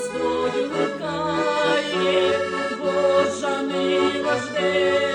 Господь лукає, Божа милость.